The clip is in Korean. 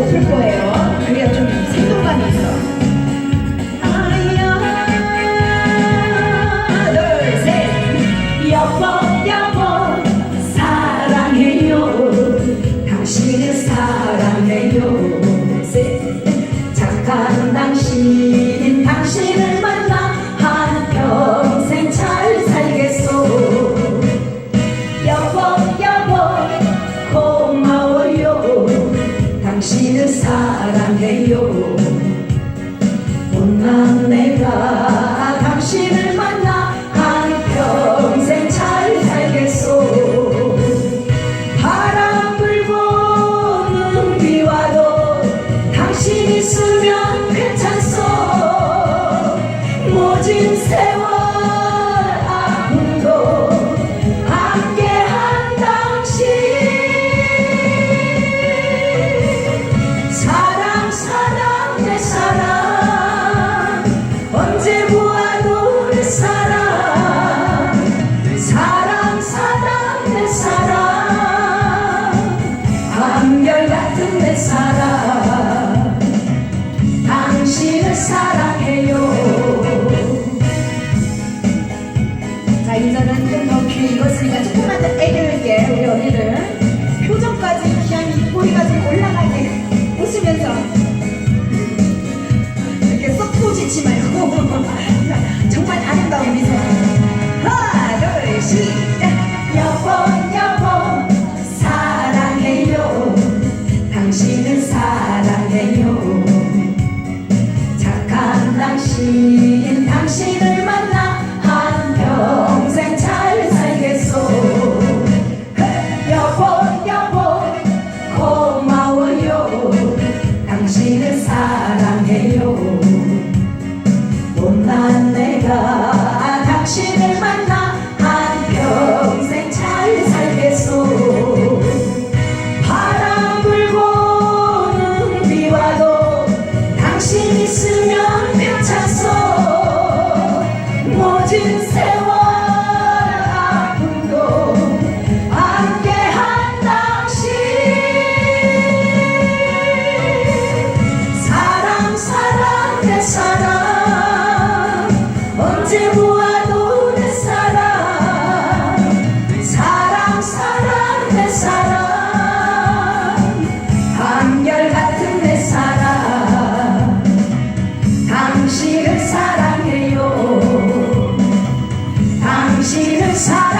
높을 거예요. 그래야 좀 생동감이 있어. 당신을 사랑해요. 셋, 착한 당신. 당신을 사랑해요 당신을 사랑해요. 자 이제는 좀더 귀 익었으니까 조금만 더 애교있게 우리 언니들 표정까지 그냥 입꼬리가 좀 올라가 당신 당신을 만나 한평생 잘 살겠소. 여보 여보 고마워요. 당신을 사랑해요. 못난 내가 당신을 만나 내 사랑. 한결 같은 내 사랑. 당신을 사랑해요. 당신을 사랑